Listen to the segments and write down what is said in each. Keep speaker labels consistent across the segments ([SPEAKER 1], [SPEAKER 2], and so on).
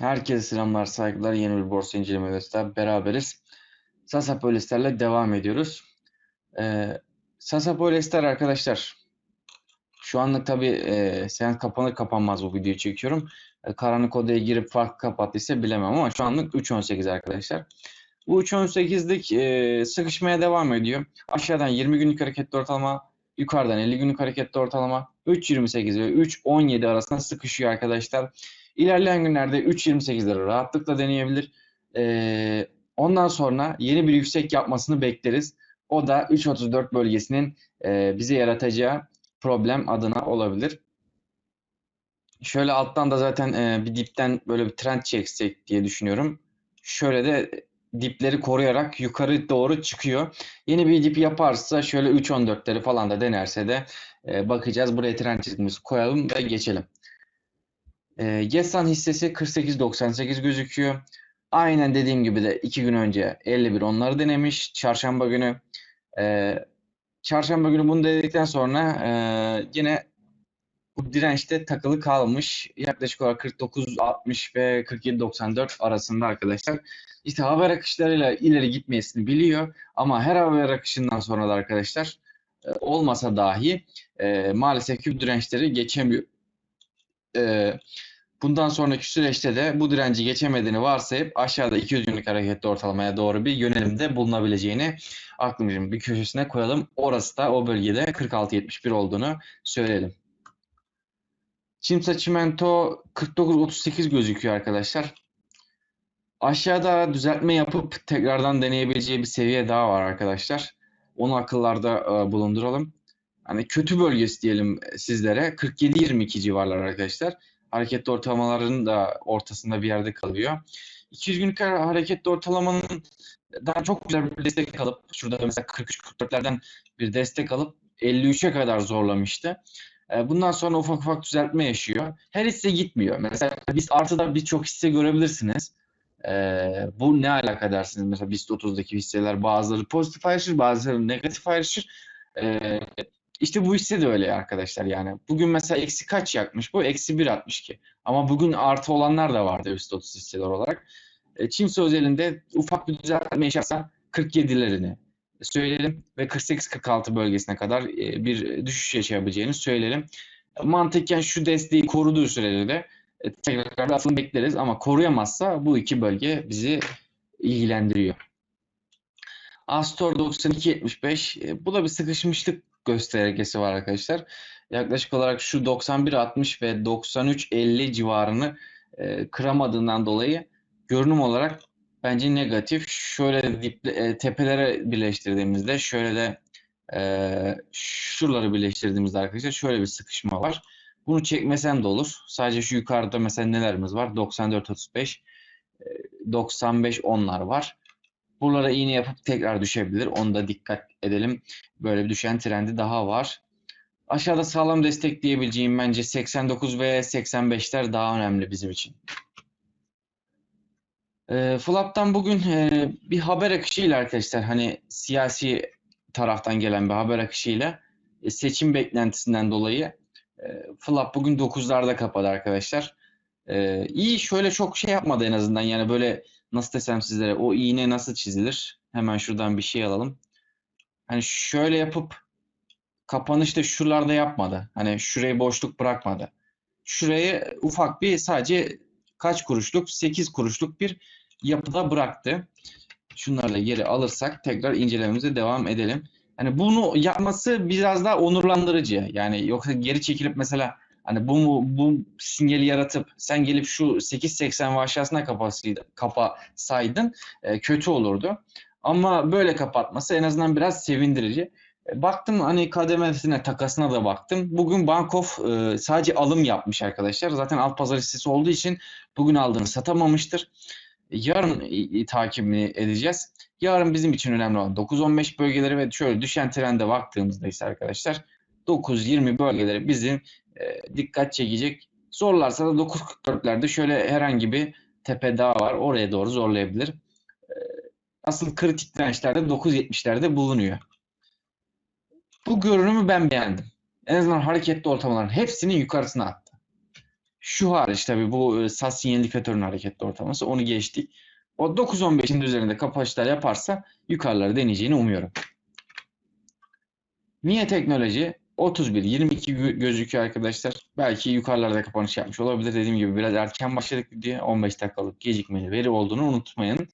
[SPEAKER 1] Herkese selamlar, saygılar. Yeni bir borsa inceleme videosunda beraberiz. Sasa Polyster'le devam ediyoruz. Ee, Sasa Polyester arkadaşlar, şu anlık tabii e, seans kapanır kapanmaz bu videoyu çekiyorum. E, karanlık odaya girip farklı kapattıysa bilemem ama şu anlık 3.18 arkadaşlar. Bu 3.18'lik e, sıkışmaya devam ediyor. Aşağıdan 20 günlük hareketli ortalama, yukarıdan 50 günlük hareketli ortalama 3.28 ve 3.17 arasında sıkışıyor arkadaşlar. İlerleyen günlerde 3.28'leri rahatlıkla deneyebilir. Ee, ondan sonra yeni bir yüksek yapmasını bekleriz. O da 3.34 bölgesinin e, bize yaratacağı problem adına olabilir. Şöyle alttan da zaten e, bir dipten böyle bir trend çeksek diye düşünüyorum. Şöyle de dipleri koruyarak yukarı doğru çıkıyor. Yeni bir dip yaparsa şöyle 3.14'leri falan da denerse de e, bakacağız. Buraya trend çizgimizi koyalım ve geçelim. E, Gesan hissesi 48.98 gözüküyor. Aynen dediğim gibi de 2 gün önce 51 onları denemiş. Çarşamba günü e, çarşamba günü bunu dedikten sonra e, yine bu dirençte takılı kalmış. Yaklaşık olarak 49.60 ve 47.94 arasında arkadaşlar. İşte haber akışlarıyla ileri gitmesini biliyor. Ama her haber akışından sonra da arkadaşlar e, olmasa dahi e, maalesef bu dirençleri geçemiyor. E, bundan sonraki süreçte de bu direnci geçemediğini varsayıp aşağıda 200 günlük hareketli ortalamaya doğru bir yönelimde bulunabileceğini aklımızın bir köşesine koyalım. Orası da o bölgede 46.71 olduğunu söyleyelim. Çimsa Çimento 49.38 gözüküyor arkadaşlar. Aşağıda düzeltme yapıp tekrardan deneyebileceği bir seviye daha var arkadaşlar. Onu akıllarda e, bulunduralım. Hani kötü bölgesi diyelim sizlere 47-22 civarlar arkadaşlar. Hareketli ortalamaların da ortasında bir yerde kalıyor. 200 günlük hareketli ortalamanın daha çok güzel bir destek alıp şurada mesela 43-44'lerden bir destek alıp 53'e kadar zorlamıştı. E, bundan sonra ufak ufak düzeltme yaşıyor. Her hisse gitmiyor. Mesela biz artıda birçok hisse görebilirsiniz. Ee, bu ne alaka dersiniz? Mesela BIST 30'daki hisseler bazıları pozitif ayrışır, bazıları negatif ayrışır. Ee, işte bu hisse de öyle arkadaşlar yani. Bugün mesela eksi kaç yakmış bu? Eksi 1.62. Ama bugün artı olanlar da vardı BIST 30 hisseler olarak. E, Çimsa özelinde ufak bir düzeltme yaşarsa 47'lerini söyleyelim ve 48-46 bölgesine kadar e, bir düşüş yaşayabileceğini söyleyelim. Mantıken şu desteği koruduğu sürede de e, tekrar atılım bekleriz ama koruyamazsa bu iki bölge bizi ilgilendiriyor. Astor 92.75 e, bu da bir sıkışmışlık göstergesi var arkadaşlar. Yaklaşık olarak şu 91.60 ve 93.50 civarını e, kıramadığından dolayı görünüm olarak bence negatif. Şöyle dip, e, tepelere birleştirdiğimizde şöyle de e, şuraları birleştirdiğimizde arkadaşlar şöyle bir sıkışma var. Bunu çekmesen de olur. Sadece şu yukarıda mesela nelerimiz var? 94-35, 95 onlar var. Buralara iğne yapıp tekrar düşebilir. Onu da dikkat edelim. Böyle bir düşen trendi daha var. Aşağıda sağlam destekleyebileceğim bence 89 ve 85'ler daha önemli bizim için. E, Flap'tan bugün e, bir haber akışıyla arkadaşlar hani siyasi taraftan gelen bir haber akışıyla e, seçim beklentisinden dolayı e, Flap bugün 9'larda kapadı arkadaşlar. E, iyi şöyle çok şey yapmadı en azından yani böyle nasıl desem sizlere o iğne nasıl çizilir? Hemen şuradan bir şey alalım. Hani şöyle yapıp kapanışta şuralarda yapmadı. Hani şurayı boşluk bırakmadı. Şurayı ufak bir sadece kaç kuruşluk? 8 kuruşluk bir yapıda bıraktı. Şunlarla geri alırsak tekrar incelememize devam edelim. Hani bunu yapması biraz daha onurlandırıcı. Yani yoksa geri çekilip mesela hani bu bu sinyali yaratıp sen gelip şu 8.80 ve aşağısına kapasaydı, kapasaydın e, kötü olurdu. Ama böyle kapatması en azından biraz sevindirici. E, baktım hani kademesine takasına da baktım. Bugün Bankof e, sadece alım yapmış arkadaşlar. Zaten alt pazar hissesi olduğu için bugün aldığını satamamıştır. Yarın takibini edeceğiz. Yarın bizim için önemli olan 9-15 bölgeleri ve şöyle düşen trende baktığımızda ise arkadaşlar 9-20 bölgeleri bizim e, dikkat çekecek. Zorlarsa da 9.44'lerde şöyle herhangi bir tepe daha var. Oraya doğru zorlayabilir. E, asıl kritik dirençlerde 9.70'lerde bulunuyor. Bu görünümü ben beğendim. En azından hareketli ortamların hepsini yukarısına attı. Şu hariç tabii bu e, sas indikatörün hareketli ortalaması onu geçtik. O 9-15'in üzerinde kapanışlar yaparsa yukarıları deneyeceğini umuyorum. Niye teknoloji? 31, 22 gö- gözüküyor arkadaşlar. Belki yukarılarda kapanış yapmış olabilir. Dediğim gibi biraz erken başladık diye 15 dakikalık gecikmeli veri olduğunu unutmayın.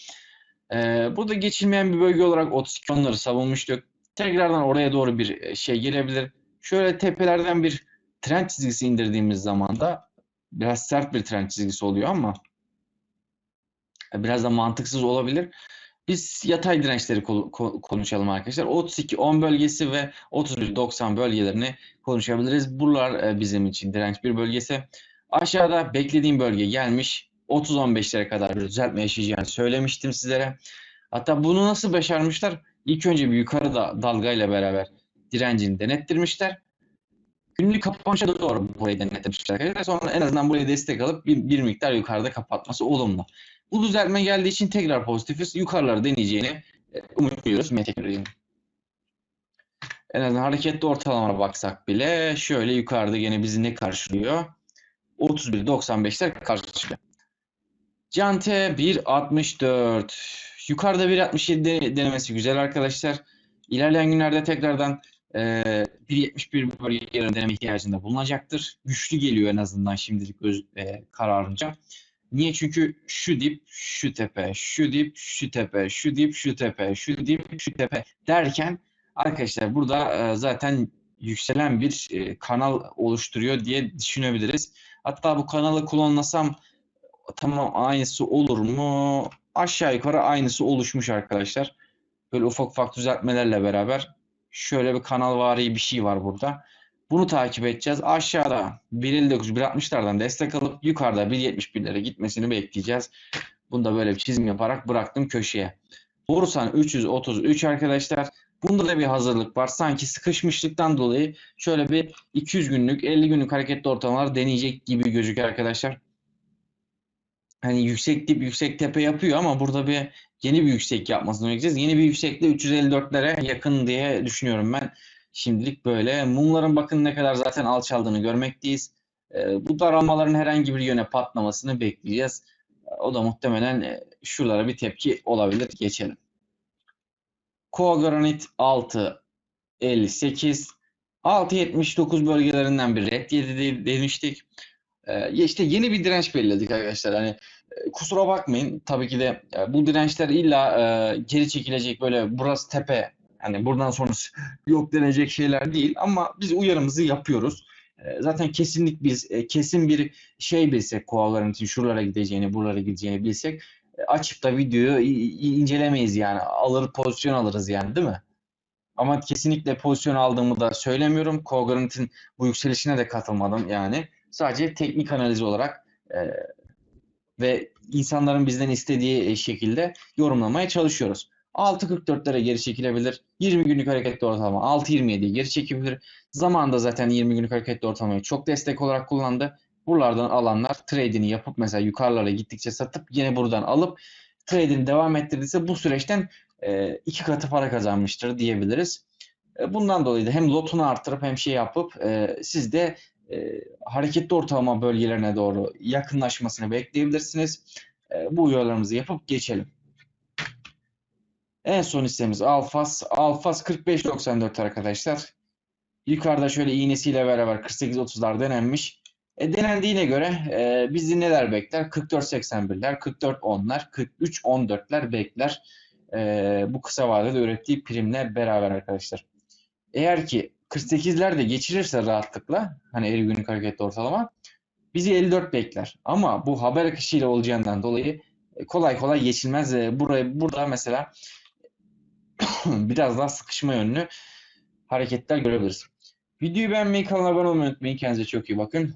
[SPEAKER 1] Ee, burada geçilmeyen bir bölge olarak 32 onları savunmuştuk. Tekrardan oraya doğru bir e, şey gelebilir. Şöyle tepelerden bir trend çizgisi indirdiğimiz zaman da biraz sert bir trend çizgisi oluyor ama biraz da mantıksız olabilir. Biz yatay dirençleri ko- ko- konuşalım arkadaşlar. 32-10 bölgesi ve 31-90 bölgelerini konuşabiliriz. Buralar e, bizim için direnç bir bölgesi. Aşağıda beklediğim bölge gelmiş. 30-15'lere kadar bir düzeltme yaşayacağını söylemiştim sizlere. Hatta bunu nasıl başarmışlar? İlk önce bir yukarı da dalgayla beraber direncini denettirmişler. Günlük kapanışa doğru burayı denetlemişler. Sonra en azından burayı destek alıp bir, bir miktar yukarıda kapatması olumlu. Bu düzeltme geldiği için tekrar pozitifiz. Yukarıları deneyeceğini e, umuyoruz Meteknoloji'nin. En azından hareketli ortalamaya baksak bile şöyle yukarıda gene bizi ne karşılıyor? 31.95'ler karşılıyor. Cante 1.64. Yukarıda 1.67 de- denemesi güzel arkadaşlar. İlerleyen günlerde tekrardan e, 1.71 bölge yerine deneme ihtiyacında bulunacaktır. Güçlü geliyor en azından şimdilik göz, e, kararınca. Niye? Çünkü şu dip, şu tepe, şu dip, şu tepe, şu dip, şu tepe, şu dip, şu tepe derken arkadaşlar burada e, zaten yükselen bir e, kanal oluşturuyor diye düşünebiliriz. Hatta bu kanalı kullanmasam tamam aynısı olur mu? Aşağı yukarı aynısı oluşmuş arkadaşlar. Böyle ufak ufak düzeltmelerle beraber şöyle bir kanalvari bir şey var burada. Bunu takip edeceğiz. Aşağıda 1.59, 1.60'lardan destek alıp yukarıda 1.71'lere gitmesini bekleyeceğiz. Bunu da böyle bir çizim yaparak bıraktım köşeye. Borsan 333 arkadaşlar. Bunda da bir hazırlık var. Sanki sıkışmışlıktan dolayı şöyle bir 200 günlük, 50 günlük hareketli ortalamalar deneyecek gibi gözüküyor arkadaşlar. Hani yüksek dip, yüksek tepe yapıyor ama burada bir yeni bir yüksek yapmasını bekleyeceğiz. Yeni bir yüksekte 354'lere yakın diye düşünüyorum ben. Şimdilik böyle. Mumların bakın ne kadar zaten alçaldığını görmekteyiz. Ee, bu daralmaların herhangi bir yöne patlamasını bekleyeceğiz. O da muhtemelen e, şuralara bir tepki olabilir. Geçelim. Koa Granit 6 58 6.79 bölgelerinden bir red yedi de- demiştik. Ee, işte yeni bir direnç belirledik arkadaşlar. Hani e, kusura bakmayın. Tabii ki de e, bu dirençler illa e, geri çekilecek böyle burası tepe. Hani buradan sonrası yok denecek şeyler değil ama biz uyarımızı yapıyoruz. E, Zaten kesinlik biz e, kesin bir şey bilsek koaların için şuralara gideceğini, buralara gideceğini bilsek e, açıp da videoyu incelemeyiz yani. Alır pozisyon alırız yani değil mi? Ama kesinlikle pozisyon aldığımı da söylemiyorum. Koagranit'in bu yükselişine de katılmadım yani. Sadece teknik analiz olarak e, ve insanların bizden istediği şekilde yorumlamaya çalışıyoruz. 6.44'lere geri çekilebilir. 20 günlük hareketli ortalama 6.27'ye geri çekebilir. Zamanında zaten 20 günlük hareketli ortalamayı çok destek olarak kullandı. Buralardan alanlar trade'ini yapıp mesela yukarılara gittikçe satıp yine buradan alıp trade'ini devam ettirdiyse bu süreçten e, iki katı para kazanmıştır diyebiliriz. E, bundan dolayı da hem lotunu arttırıp hem şey yapıp e, siz de e, hareketli ortalama bölgelerine doğru yakınlaşmasını bekleyebilirsiniz. E, bu uyarılarımızı yapıp geçelim. En son hissemiz Alfas. Alfas 45.94 arkadaşlar. Yukarıda şöyle iğnesiyle beraber 48.30'lar denenmiş. E, denendiğine göre e, bizi neler bekler? 44.81'ler, 44.10'lar, 43.14'ler bekler. E, bu kısa vadede ürettiği primle beraber arkadaşlar. Eğer ki 48'ler de geçirirse rahatlıkla hani 50 günlük hareketli ortalama bizi 54 bekler. Ama bu haber akışıyla olacağından dolayı e, kolay kolay geçilmez. E, Buraya, burada mesela biraz daha sıkışma yönlü hareketler görebiliriz. Videoyu beğenmeyi, kanala abone olmayı unutmayın. Kendinize çok iyi bakın.